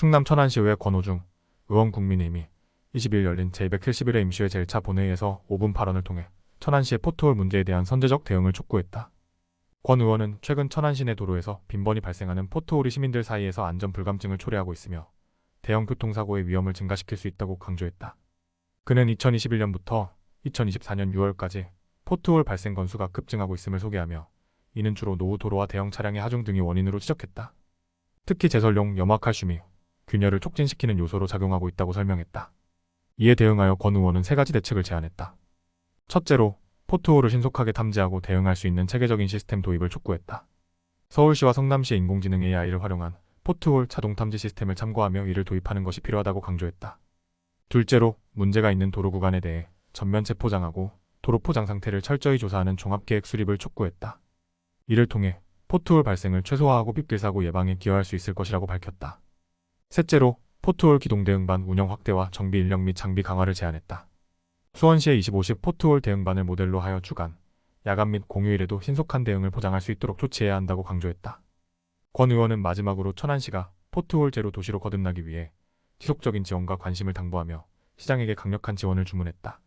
충남 천안시의회 권호중 의원 국민의힘이 20일 열린 제271회 임시회 제1차 본회의에서 5분 발언을 통해 천안시의 포토홀 문제에 대한 선제적 대응을 촉구했다. 권 의원은 최근 천안시 내 도로에서 빈번히 발생하는 포토홀이 시민들 사이에서 안전 불감증을 초래하고 있으며 대형 교통사고의 위험을 증가시킬 수 있다고 강조했다. 그는 2021년부터 2024년 6월까지 포트홀 발생 건수가 급증하고 있음을 소개하며 이는 주로 노후 도로와 대형 차량의 하중 등이 원인으로 지적했다. 특히 제설용 염화칼슘이 균열을 촉진시키는 요소로 작용하고 있다고 설명했다. 이에 대응하여 권 의원은 세 가지 대책을 제안했다. 첫째로 포트홀을 신속하게 탐지하고 대응할 수 있는 체계적인 시스템 도입을 촉구했다. 서울시와 성남시의 인공지능 AI를 활용한 포트홀 자동 탐지 시스템을 참고하며 이를 도입하는 것이 필요하다고 강조했다. 둘째로 문제가 있는 도로 구간에 대해 전면체 포장하고 도로 포장 상태를 철저히 조사하는 종합계획 수립을 촉구했다. 이를 통해 포트홀 발생을 최소화하고 빗길 사고 예방에 기여할 수 있을 것이라고 밝혔다. 셋째로 포트홀 기동 대응반 운영 확대와 정비 인력 및 장비 강화를 제안했다. 수원시의 25시 포트홀 대응반을 모델로 하여 주간, 야간 및 공휴일에도 신속한 대응을 보장할 수 있도록 조치해야 한다고 강조했다. 권 의원은 마지막으로 천안시가 포트홀 제로 도시로 거듭나기 위해 지속적인 지원과 관심을 당부하며 시장에게 강력한 지원을 주문했다.